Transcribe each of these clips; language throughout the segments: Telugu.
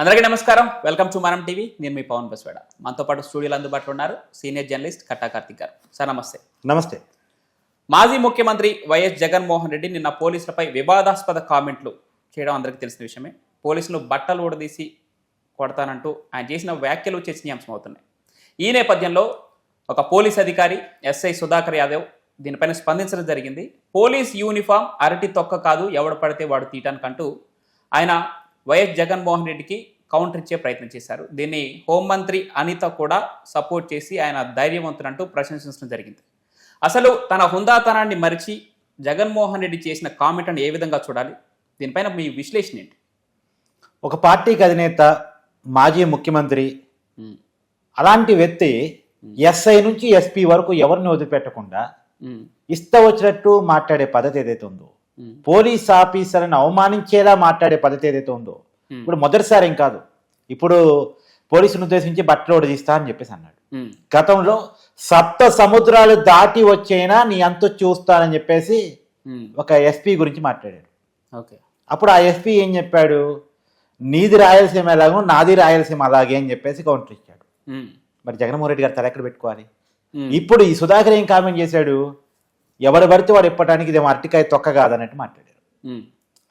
అందరికీ నమస్కారం. వెల్కమ్ టు మనం టీవీ నేను మీ పవన్ బస్వేడ. మనతో పాటు స్టూడియోలో అందుబాటులో ఉన్నారు సీనియర్ జర్నలిస్ట్ కట్టా కార్తిక్ గారు. సార్ నమస్తే. నమస్తే. మాజీ ముఖ్యమంత్రి వైఎస్ జగన్మోహన్ రెడ్డి నిన్న పోలీసులపై వివాదాస్పద కామెంట్లు చేయడం అందరికీ తెలిసిన విషయమే. పోలీసులు బట్టలు ఊడదీసి కొడతానంటూ ఆయన చేసిన వ్యాఖ్యలు చర్చనీయాంశం అవుతున్నాయి. ఈ నేపథ్యంలో ఒక పోలీస్ అధికారి ఎస్ఐ సుధాకర్ యాదవ్ దీనిపైన స్పందించడం జరిగింది. పోలీస్ యూనిఫామ్ అరటి తొక్క కాదు ఎవడు పడితే వాడు తీయటానికంటూ ఆయన వైఎస్ జగన్మోహన్ రెడ్డికి కౌంటర్ ఇచ్చే ప్రయత్నం చేశారు. దీన్ని హోంమంత్రి అనిత కూడా సపోర్ట్ చేసి ఆయన ధైర్యవంతులంటూ ప్రశంసించడం జరిగింది. అసలు తన హుందాతనాన్ని మరిచి జగన్మోహన్ రెడ్డి చేసిన కామెంట్ అని ఏ విధంగా చూడాలి? దీనిపైన మీ విశ్లేషణ ఏంటి? ఒక పార్టీకి అధినేత మాజీ ముఖ్యమంత్రి అలాంటి వ్యక్తి ఎస్ఐ నుంచి ఎస్పీ వరకు ఎవరిని వదిలిపెట్టకుండా ఇష్ట వచ్చినట్టు మాట్లాడే పద్ధతి ఏదైతే ఉందో ఉమ్, పోలీస్ ఆఫీసర్ని అవమానించేలా మాట్లాడే పద్ధతి ఏదైతే ఉందో ఉమ్, ఇప్పుడు మొదటిసారి ఏం కాదు. ఇప్పుడు పోలీసును ఉద్దేశించి బట్టలు తీస్తా అని చెప్పేసి అన్నాడు. ఉమ్, గతంలో సప్త సముద్రాలు దాటి వచ్చైనా నీ అంతు చూస్తానని చెప్పేసి ఒక ఎస్పీ గురించి మాట్లాడాడు. ఓకే. అప్పుడు ఆ ఎస్పీ ఏం చెప్పాడు? నీది రాయలసీమ ఎలాగో నాది రాయలసీమ అలాగే అని చెప్పేసి కౌంటర్ ఇచ్చాడు. మరి జగన్మోహన్ రెడ్డి గారు తల ఎక్కడ పెట్టుకోవాలి? ఇప్పుడు ఈ సుధాకర్ ఏం కామెంట్ చేశాడు? ఎవరు పడితే వాడు ఇప్పటానికి ఇది అరటికాయ తొక్క కాదన్నట్టు మాట్లాడారు.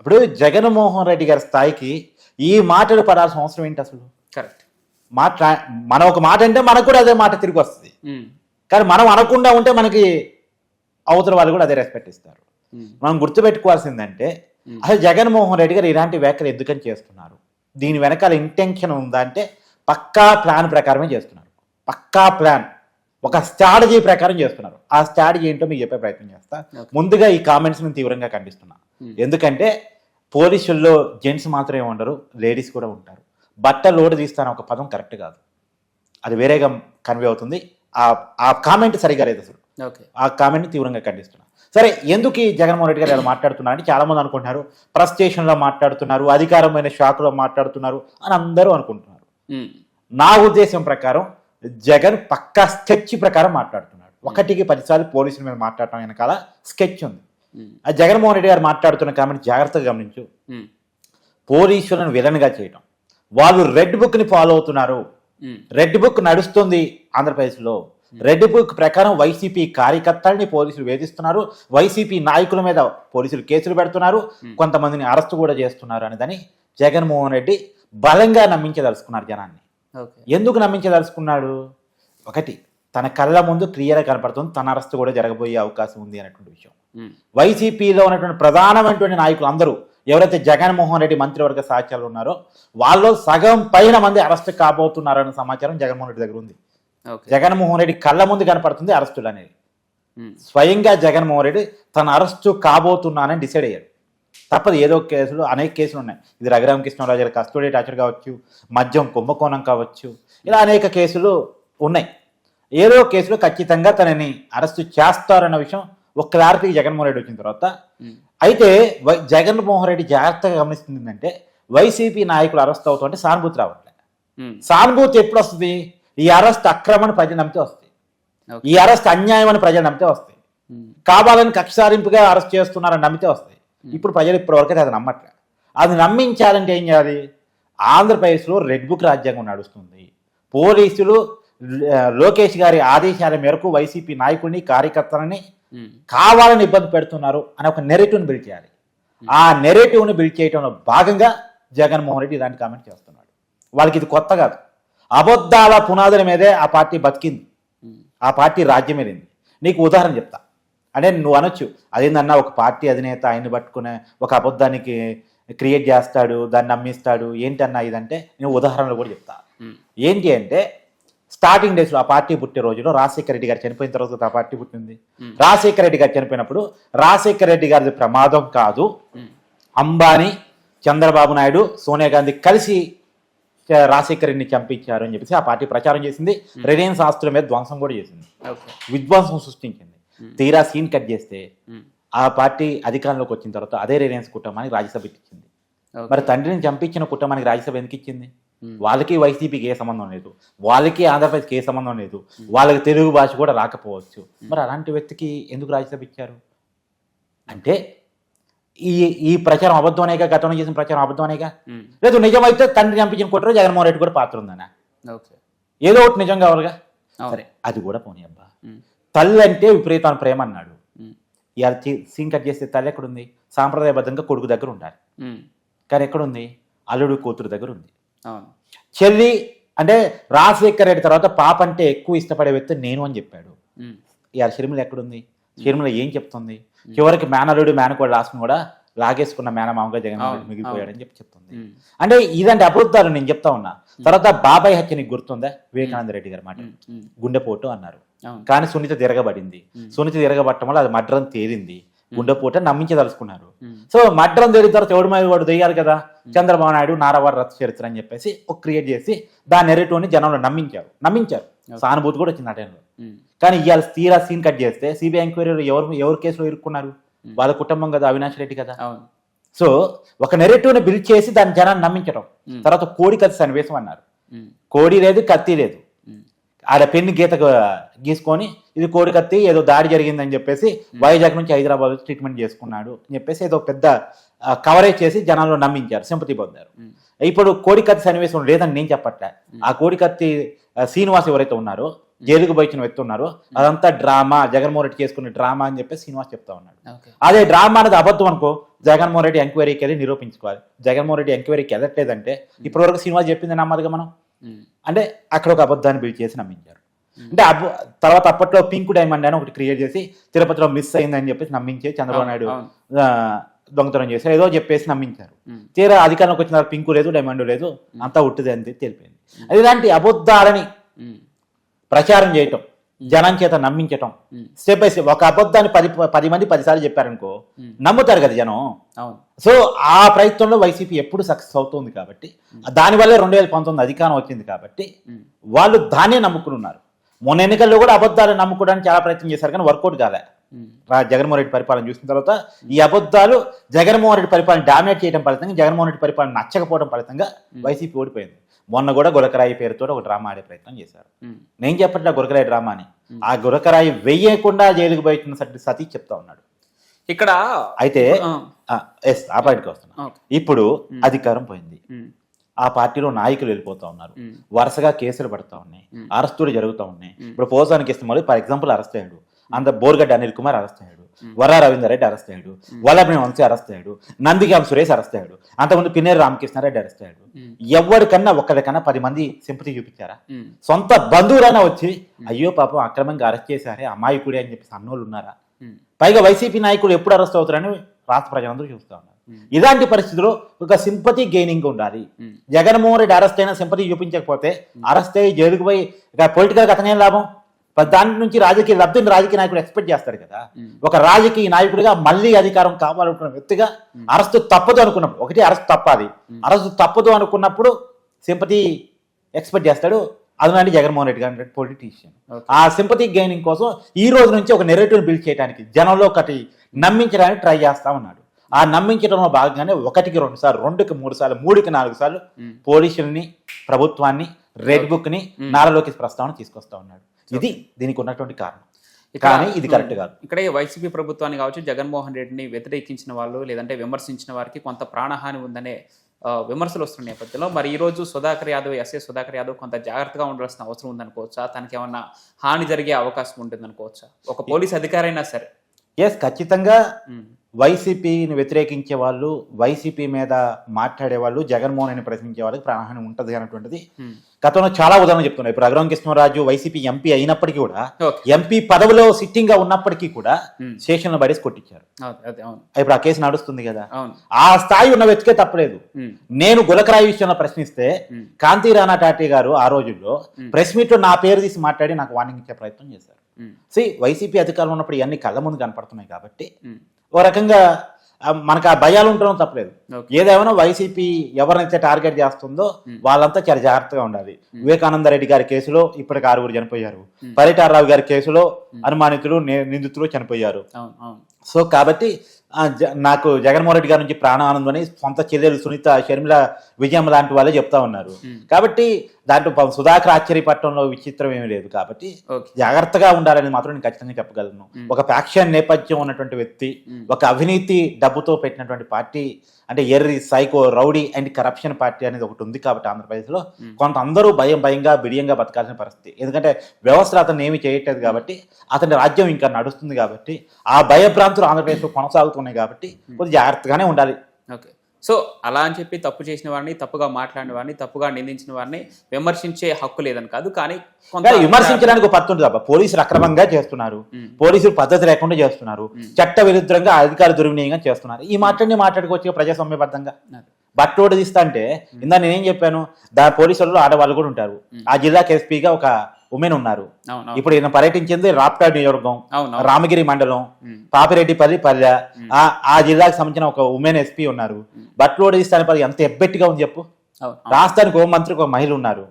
అప్పుడు జగన్మోహన్ రెడ్డి గారి స్థాయికి ఈ మాటలు పడాల్సిన అవసరం ఏంటి అసలు? కరెక్ట్. మాట్లా మనం ఒక మాట అంటే మనకు కూడా అదే మాట తిరిగి వస్తుంది. కానీ మనం అనకుండా ఉంటే మనకి అవతల వాళ్ళు కూడా అదే రెస్పెక్ట్ ఇస్తారు. మనం గుర్తుపెట్టుకోవాల్సిందంటే. అసలు జగన్మోహన్ రెడ్డి గారు ఇలాంటి వ్యాఖ్యలు ఎందుకని చేస్తున్నారు? దీని వెనకాల ఇంటెన్షన్ ఉందా అంటే పక్కా ప్లాన్ ప్రకారమే చేస్తున్నారు. పక్కా ప్లాన్ ఒక స్ట్రాటజీ ప్రకారం చేస్తున్నారు. ఆ స్ట్రాటజీ ఏంటో మీకు చెప్పే ప్రయత్నం చేస్తా. ముందుగా ఈ కామెంట్స్ నేను తీవ్రంగా ఖండిస్తున్నా. ఎందుకంటే పోలీసుల్లో జెంట్స్ మాత్రమే ఉండరు లేడీస్ కూడా ఉంటారు. బట్ట లోటు తీస్తాను ఒక పదం కరెక్ట్ కాదు. అది వేరేగా కన్వే అవుతుంది. ఆ ఆ కామెంట్ సరిగా లేదు అసలు. ఓకే. ఆ కామెంట్ని తీవ్రంగా ఖండిస్తున్నా. సరే ఎందుకు ఈ జగన్మోహన్ రెడ్డి గారు ఇలా మాట్లాడుతున్నారు అంటే చాలా మంది అనుకుంటున్నారు ప్రెస్ స్టేషన్లో మాట్లాడుతున్నారు అధికారమైన షాకులో మాట్లాడుతున్నారు అని అందరూ అనుకుంటున్నారు. నా ఉద్దేశం ప్రకారం జగన్ పక్కా స్కెచ్ ప్రకారం మాట్లాడుతున్నాడు. ఒకటికి పదిసార్లు పోలీసుల మీద మాట్లాడటం వెనకాల స్కెచ్ ఉంది. ఆ జగన్మోహన్ రెడ్డి గారు మాట్లాడుతున్న కామెంట్ జాగ్రత్తగా గమనించు. పోలీసులను విలన్గా చేయటం. వాళ్ళు రెడ్ బుక్ని ఫాలో అవుతున్నారు. రెడ్ బుక్ నడుస్తుంది ఆంధ్రప్రదేశ్లో. రెడ్ బుక్ ప్రకారం వైసీపీ కార్యకర్తల్ని పోలీసులు వేధిస్తున్నారు. వైసీపీ నాయకుల మీద పోలీసులు కేసులు పెడుతున్నారు. కొంతమందిని అరెస్ట్ కూడా చేస్తున్నారు అనేదని జగన్మోహన్ రెడ్డి బలంగా నమ్మించదలుచుకున్నారు జనాన్ని. ఎందుకు నమ్మించదలుచుకున్నాడు? ఒకటి తన కళ్ళ ముందు క్లియర్గా కనపడుతుంది తన అరెస్ట్ కూడా జరగబోయే అవకాశం ఉంది అనేటువంటి విషయం. వైసీపీలో ఉన్నటువంటి ప్రధానమైనటువంటి నాయకులు అందరూ ఎవరైతే జగన్మోహన్ రెడ్డి మంత్రివర్గ సాక్ష్యాలు ఉన్నారో వాళ్ళు సగం పైన మంది అరెస్ట్ కాబోతున్నారన్న సమాచారం జగన్మోహన్ రెడ్డి దగ్గర ఉంది. జగన్మోహన్ రెడ్డి కళ్ళ ముందు కనపడుతుంది అరెస్టులు అనేది స్వయంగా జగన్మోహన్ రెడ్డి తన అరెస్టు కాబోతున్నానని డిసైడ్ అయ్యారు తప్పదు ఏదో కేసులు అనేక కేసులు ఉన్నాయి. ఇది రఘురామ కృష్ణరాజు గారి కస్టడీ టార్చర్ కావచ్చు మద్యం కుంభకోణం కావచ్చు ఇలా అనేక కేసులు ఉన్నాయి. ఏదో కేసులో ఖచ్చితంగా తనని అరెస్టు చేస్తారన్న విషయం ఒక క్లారిటీ జగన్మోహన్ రెడ్డి వచ్చిన తర్వాత అయితే వై- జగన్మోహన్ రెడ్డి జాగ్రత్తగా గమనిస్తుంది ఏంటంటే వైసీపీ నాయకులు అరెస్ట్ అవుతుంటే సానుభూతి రావట్లేదు ఉమ్, సానుభూతి ఎప్పుడు వస్తుంది? ఈ అరెస్ట్ అక్రమని ప్రజలు నమ్మితే వస్తాయి. ఓకే. ఈ అరెస్ట్ అన్యాయం అని ప్రజలు నమ్మితే వస్తాయి. కావాలని కక్షారింపుగా అరెస్ట్ చేస్తున్నారని నమ్మితే వస్తాయి. ఇప్పుడు ప్రజలు ఇప్పటివరకు అది నమ్మట్లే. అది నమ్మించాలంటే ఏం చేయాలి? ఆంధ్రప్రదేశ్లో రెడ్ బుక్ రాజ్యాంగం నడుస్తుంది. పోలీసులు లోకేష్ గారి ఆదేశాల మేరకు వైసీపీ నాయకుడిని కార్యకర్తలని కావాలని ఇబ్బంది పెడుతున్నారు అని ఒక నెరేటివ్ని బిల్డ్ చేయాలి. ఆ నెరేటివ్ని బిల్డ్ చేయడంలో భాగంగా జగన్మోహన్ రెడ్డి ఇలాంటి కామెంట్ చేస్తున్నాడు. వాళ్ళకి ఇది కొత్త కాదు. అబద్ధాల పునాదుల మీదే ఆ పార్టీ బతికింది. ఆ పార్టీ రాజ్యం వెళ్ళింది నీకు ఉదాహరణ చెప్తా. అంటే నువ్వు అనొచ్చు. అదేందన్నా ఒక పార్టీ అధినేత ఆయన్ని పట్టుకునే ఒక అబద్ధానికి క్రియేట్ చేస్తాడు దాన్ని నమ్మిస్తాడు ఏంటన్నా ఇదంటే నేను ఉదాహరణలు కూడా చెప్తా. ఏంటి అంటే స్టార్టింగ్ డేస్లో ఆ పార్టీ పుట్టే రోజులో రాజశేఖర రెడ్డి గారు చనిపోయిన తర్వాత ఆ పార్టీ పుట్టింది. రాజశేఖర రెడ్డి గారు చనిపోయినప్పుడు రాజశేఖర రెడ్డి గారిది ప్రమాదం కాదు. అంబానీ చంద్రబాబు నాయుడు సోనియా గాంధీ కలిసి రాజశేఖర రెడ్డిని చంపించారు అని చెప్పేసి ఆ పార్టీ ప్రచారం చేసింది. రిలయన్స్ ఆస్తుల మీద ధ్వంసం కూడా చేసింది. విధ్వంసం సృష్టించింది. తీరా సీన్ కట్ చేస్తే ఉమ్, ఆ పార్టీ అధికారంలోకి వచ్చిన తర్వాత అదే రిలయన్స్ కుటుంబానికి రాజ్యసభ ఇచ్చింది. మరి తండ్రిని చంపించిన కుటుంబానికి రాజ్యసభ ఎందుకు ఇచ్చింది? ఉమ్, వాళ్ళకి వైసీపీకి ఏ సంబంధం లేదు. వాళ్ళకి ఆంధ్రప్రదేశ్కి ఏ సంబంధం లేదు. వాళ్ళకి తెలుగు భాష కూడా రాకపోవచ్చు. మరి అలాంటి వ్యక్తికి ఎందుకు రాజ్యసభ ఇచ్చారు? అంటే ఈ ఈ ప్రచారం అబద్ధమనేగా గతంలో చేసిన ప్రచారం అబద్ధమనేగా. లేదు నిజమైతే తండ్రి చంపించిన కుట్ర జగన్మోహన్ రెడ్డి కూడా పాత్ర ఉందన్న. ఓకే ఏదో ఒకటి నిజం కావాలిగా. సరే అది కూడా పోనీ అబ్బా. తల్లి అంటే విపరీతమైన ప్రేమ అన్నాడు. ఇవాళ సీన్ కట్ చేస్తే తల్లి ఎక్కడుంది? సాంప్రదాయబద్ధంగా కొడుకు దగ్గర ఉండాలి. కానీ ఎక్కడుంది? అల్లుడు కూతురు దగ్గర ఉంది చెల్లి అంటే రాజశేఖర రెడ్డి తర్వాత పాప అంటే ఎక్కువ ఇష్టపడే వ్యక్తి నేను అని చెప్పాడు. ఇవాళ షర్మిల ఎక్కడుంది? షర్మిల ఏం చెప్తుంది? చివరికి మేనలుడు మేనకోడు రాసుకుని కూడా లాగేసుకున్న మేనమామగా జగన్ మిగిలిపోయాడని చెప్పి చెప్తుంది. అంటే ఇదంటే అబద్ధాలు నేను చెప్తా ఉన్నా. తర్వాత బాబాయ్ హత్య నీకు గుర్తుందా వివేకానంద రెడ్డి గారి మాట. గుండెపోటు అన్నారు. కానీ సునీత తిరగబడింది. సునీత తిరగబట్టడం వల్ల అది మడ్రం తేలింది. గుండెపోటు నమ్మించదలుచుకున్నారు. సో మడ్రం తేలిన తర్వాత ఎవడి మీద వాడు దెయ్యాలి కదా? చంద్రబాబు నాయుడు నారావారి రథ చరిత్ర అని చెప్పేసి ఒక క్రియేట్ చేసి దాని నెరేటివ్ని జనంలో నమ్మించారు. నమ్మించారు. సానుభూతి కూడా వచ్చింది ఆ టైంలో. కానీ ఇవాళ తీరా సీన్ కట్ చేస్తే సిబిఐ ఎంక్వైరీలో ఎవరు ఎవరు కేసులో ఇరుక్కున్నారు? వాళ్ళ కుటుంబం కదా అవినాష్ రెడ్డి కదా? సో ఒక నెరేటివ్ని బిల్డ్ చేసి దాని జనాన్ని నమ్మించడం. తర్వాత కోడి కత్తి సన్నివేశం అన్నారు. కోడి లేదు కత్తి లేదు. ఆడ పెన్ను గీత గీసుకొని ఇది కోడి కత్తి ఏదో దాడి జరిగిందని చెప్పేసి వైజాగ్ నుంచి హైదరాబాద్ ట్రీట్మెంట్ చేసుకున్నాడు అని చెప్పేసి ఏదో పెద్ద కవరేజ్ చేసి జనాల్లో నమ్మించారు సింపతి పొందారు. ఇప్పుడు కోడి కత్తి సన్నివేశం లేదని నేను చెప్పట్లే. ఆ కోడి కత్తి ఆ, శ్రీనివాస్ ఎవరైతే ఉన్నారో జైలుకు బయచిన వ్యక్తి ఉన్నారో అదంతా డ్రామా జగన్మోహన్ రెడ్డి చేసుకునే డ్రామా అని చెప్పి శ్రీనివాస్ చెప్తా ఉన్నాడు. అదే డ్రామా అనేది అబద్ధం అనుకో జగన్మోహన్ రెడ్డి ఎంక్వైరీకి వెళ్ళి నిరూపించుకోవాలి. జగన్మోహన్ రెడ్డి ఎంక్వైరీకి వెళ్ళట్లేదంటే ఇప్పటివరకు శ్రీనివాస్ చెప్పింది నమ్మదుగా మనం. అంటే అక్కడ ఒక అబద్ధాన్ని బిల్డ్ చేసి నమ్మించారు. అంటే తర్వాత అప్పట్లో పింక్ డైమండ్ అని ఒకటి క్రియేట్ చేసి తిరుపతిలో మిస్ అయిందని చెప్పేసి నమ్మించే చంద్రబాబు నాయుడు దొంగతనం చేశారు. ఏదో చెప్పేసి నమ్మించారు. తీరా అధికారంలోకి వచ్చిన తర్వాత పింకు లేదు డైమండ్ లేదు అంతా ఉట్టిది అని తెలిపింది అది ఇలాంటి అబద్ధాలని. ప్రచారం చేయటం. జనం చేత నమ్మించటం. స్టెప్ బై స్టెప్ ఒక అబద్ధాన్ని పది పది మంది పదిసార్లు చెప్పారనుకో. నమ్ముతారు కదా జనం. సో ఆ ప్రయత్నంలో వైసీపీ ఎప్పుడు సక్సెస్ అవుతుంది కాబట్టి దానివల్లే రెండు వేల పంతొమ్మిది అధికారం వచ్చింది కాబట్టి. వాళ్ళు దాన్నే నమ్ముకుని ఉన్నారు మొన్న ఎన్నికల్లో కూడా అబద్ధాలు నమ్ముకోవడానికి చాలా ప్రయత్నం చేశారు కానీ వర్కౌట్ కాలే. జగన్మోహన్ రెడ్డి పరిపాలన చూసిన తర్వాత ఈ అబద్ధాలు జగన్మోహన్ రెడ్డి పరిపాలన డామినేట్ చేయడం ఫలితంగా జగన్మోహన్ రెడ్డి పరిపాలన నచ్చకపోవడం ఫలితంగా వైసీపీ ఓడిపోయింది. మొన్న కూడా గురకరాయి పేరుతో ఒక డ్రామా ఆడే ప్రయత్నం చేశారు. నేను చెప్పట్లే గురకరాయి డ్రామా అని ఆ గురకరాయి వెయ్యకుండా జైలుకు బయట సతీ సతీష్ చెప్తా ఉన్నాడు. ఇక్కడ అయితే ఎస్ ఆ పాయింట్కి వస్తున్నా. ఇప్పుడు అధికారం పోయింది. ఆ పార్టీలో నాయకులు వెళ్ళిపోతా ఉన్నారు. వరుసగా కేసులు పడతా ఉన్నాయి. అరెస్టులు జరుగుతూ ఉన్నాయి. ఇప్పుడు పోసానికి ఇస్తే ఫర్ ఎగ్జాంపుల్ అరెస్ట్ అయ్యాడు. అంత బోర్గడ్డ అనిల్ కుమార్ అరెస్ట్ అయ్యాడు. వరా రవీందర్ రెడ్డి అరెస్ట్ అయ్యాడు. వల్లభని వంశీ అరెస్ట్ అయ్యాడు. నందిగాం సురేష్ అరెస్ట్ అయ్యాడు. అంతకుముందు పిన్నేరు రామకృష్ణారెడ్డి అరెస్ట్ అయ్యాడు. ఎవరికన్నా ఒక్కరికన్నా పది మంది సింపతి చూపించారా. సొంత బంధువులైనా వచ్చి అయ్యో పాపం అక్రమంగా అరెస్ట్ చేశారే అమాయకుడే అని చెప్పి అన్నోళ్ళు ఉన్నారా. పైగా వైసీపీ నాయకులు ఎప్పుడు అరెస్ట్ అవుతారని రాష్ట్ర ప్రజలందరూ చూస్తా ఉన్నారు. ఇలాంటి పరిస్థితుల్లో ఒక సింపతి గెయినింగ్ ఉండాలి. జగన్మోహన్ రెడ్డి అరెస్ట్ అయినా సింపతి చూపించకపోతే అరెస్ట్ అయ్యి జైలుకు పోయి పొలిటికల్ అతనేం లాభం? దాని నుంచి రాజకీయ లబ్ధిని రాజకీయ నాయకుడు ఎక్స్పెక్ట్ చేస్తారు కదా. ఒక రాజకీయ నాయకుడిగా మళ్ళీ అధికారం కావాలనుకున్న వ్యక్తిగా అరెస్ట్ తప్పదు అనుకున్నప్పుడు ఒకటి అరెస్ట్ తప్పాలి. అరెస్ట్ తప్పదు అనుకున్నప్పుడు సింపతి ఎక్స్పెక్ట్ చేస్తాడు. అదనండి జగన్మోహన్ రెడ్డి గారి పొలిటీషియన్. ఆ సింపతి గెయినింగ్ కోసం ఈ రోజు నుంచి ఒక నెరేటివ్ బిల్డ్ చేయడానికి జనంలో ఒకటి నమ్మించడానికి ట్రై చేస్తా ఉన్నాడు. ఆ నమ్మించడంలో భాగంగానే ఒకటికి రెండు సార్లు రెండుకి మూడు సార్లు మూడుకి నాలుగు సార్లు. పోలీసుల్ని ప్రభుత్వాన్ని రెడ్ బుక్ని నారా లోకేష్ ప్రస్తావన తీసుకొస్తా ఉన్నాడు. ఇది దీనికి ఉన్నటువంటి కారణం. కానీ ఇది కరెక్ట్ కాదు. ఇక్కడ వైసీపీ ప్రభుత్వాన్ని కావచ్చు జగన్మోహన్ రెడ్డిని వ్యతిరేకించిన వాళ్ళు లేదంటే విమర్శించిన వారికి కొంత ప్రాణహాని ఉందనే విమర్శలు వస్తున్న నేపథ్యంలో మరి ఈ రోజు సుధాకర్ యాదవ్ ఎస్ఏ సుధాకర్ యాదవ్ కొంత జాగ్రత్తగా ఉండాల్సిన అవసరం ఉందనుకోవచ్చా? తనకి ఏమన్నా హాని జరిగే అవకాశం ఉంటుందనుకోవచ్చా? ఒక పోలీస్ అధికారి అయినా సరే. ఎస్ ఖచ్చితంగా వైసీపీని వ్యతిరేకించే వాళ్ళు వైసీపీ మీద మాట్లాడే వాళ్ళు జగన్మోహన్ రెడ్డిని ప్రశ్నించే వాళ్ళకి ప్రాణహాని ఉంటుంది అనేటువంటిది. గతంలో చాలా ఉదాహరణ చెప్తున్నారు ఇప్పుడు రఘురామ కృష్ణరాజు వైసీపీ ఎంపీ అయినప్పటికీ కూడా ఎంపీ పదవిలో సిట్టింగ్గా ఉన్నప్పటికీ కూడా ఉమ్. స్టేషన్లో పడేసి కొట్టించారు. ఇప్పుడు ఆ కేసు నడుస్తుంది కదా. ఆ స్థాయి ఉన్న వ్యక్తికే తప్పలేదు. ఉమ్, నేను గులకరాయి విషయంలో ప్రశ్నిస్తే ఉమ్. కాంతి రాణా టాటీ గారు ఆ రోజుల్లో. ప్రెస్ మీట్లో నా పేరు తీసి మాట్లాడి నాకు వార్నింగ్ ఇచ్చే ప్రయత్నం చేశారు. సి వైసీపీ అధికారంలో ఉన్నప్పుడు ఇవన్నీ కళ్ళ ముందు కనపడుతున్నాయి కాబట్టి. ఓ రకంగా మనకు ఆ భయాలు ఉండడం తప్పలేదు. ఏదేమైనా వైసీపీ ఎవరినైతే టార్గెట్ చేస్తుందో వాళ్ళంతా చాలా జాగ్రత్తగా ఉండాలి. వివేకానంద రెడ్డి గారి కేసులో ఇప్పటికి ఆరుగురు చనిపోయారు. పరిటారరావు గారి కేసులో అనుమానితులు నిందితులు చనిపోయారు. సో కాబట్టి నాకు జగన్మోహన్ రెడ్డి గారి నుంచి ప్రాణ ఆనందం అని సొంత చెల్లెలు సునీత షర్మిల విజయం లాంటి వాళ్ళే చెప్తా ఉన్నారు. కాబట్టి దాంట్లో పాపం సుధాకర్ ఆశ్చర్యపట్టడంలో విచిత్రం ఏమీ లేదు కాబట్టి జాగ్రత్తగా ఉండాలని మాత్రం నేను ఖచ్చితంగా చెప్పగలను. ఒక ఫ్యాక్షన్ నేపథ్యం ఉన్నటువంటి వ్యక్తి ఒక అవినీతి డబ్బుతో పెట్టినటువంటి పార్టీ అంటే ఎర్రి psycho rowdy and corruption party అనేది ఒకటి ఉంది కాబట్టి ఆంధ్రప్రదేశ్లో. కొంత అందరూ భయం భయంగా బిడియంగా బతకాల్సిన పరిస్థితి. ఎందుకంటే వ్యవస్థలు అతను ఏమీ చేయట్లేదు కాబట్టి అతని రాజ్యం ఇంకా నడుస్తుంది కాబట్టి ఆ భయభ్రాంతులు ఆంధ్రప్రదేశ్లో కొనసాగుతున్నాయి కాబట్టి కొద్దిగా జాగ్రత్తగానే ఉండాలి. ఓకే. సో అలా అని చెప్పి తప్పు చేసిన వాడిని తప్పుగా మాట్లాడిన వాడిని తప్పుగా నిందించిన వాడిని విమర్శించే హక్కు లేదని కాదు. కానీ విమర్శించడానికి ఒక పద్ధతి తప్ప పోలీసులు అక్రమంగా చేస్తున్నారు. పోలీసులు పద్ధతి లేకుండా చేస్తున్నారు. చట్ట విరుద్ధంగా అధికార దుర్వినియోగంగా చేస్తున్నారు. ఈ మాటని మాట్లాడుకోవచ్చు ప్రజాస్వామ్యబద్ధంగా. బట్టోడు తీస్తా అంటే ఇందా నేనేం చెప్పాను దా పోలీసులలో ఆడవాళ్ళు కూడా ఉంటారు. ఆ జిల్లాకి ఎస్పీగా ఒక ఉమెన్ ఉన్నారు ఇప్పుడు ఈయన పర్యటించింది రాప్టాడ్ నియోజకవర్గం రామగిరి మండలం ఉమ్. పాపిరెడ్డిపల్లి పల్లె ఆ జిల్లాకు సంబంధించిన ఒక ఉమెన్ ఎస్పీ ఉన్నారు. బట్టలోడు తీస్తాని పది ఎంత ఎబ్బెట్టిగా ఉంది చెప్పు? రాష్ట్రానికి హోంమంత్రి ఒక మహిళ ఉన్నారు.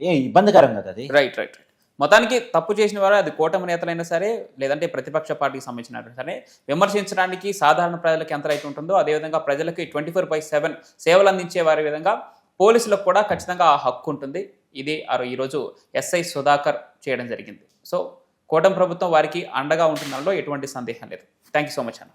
ఏ ఇబ్బందికరం కదా అది? Right right right. మొత్తానికి తప్పు చేసిన వారు అది కూటమి నేతలైనా సరే లేదంటే ప్రతిపక్ష పార్టీకి సంబంధించిన సరే విమర్శించడానికి సాధారణ ప్రజలకు ఎంత రైట్ ఉంటుందో అదేవిధంగా ప్రజలకి ట్వంటీ ఫోర్ బై సెవెన్ సేవలు అందించే వారి విధంగా పోలీసులకు కూడా ఖచ్చితంగా ఆ హక్కు ఉంటుంది. ఇది ఈరోజు ఎస్ఐ సుధాకర్ చేయడం జరిగింది. సో కూటమి ప్రభుత్వం వారికి అండగా ఉంటుందనలో ఎటువంటి సందేహం లేదు. థ్యాంక్ యూ సో మచ్ అన్న.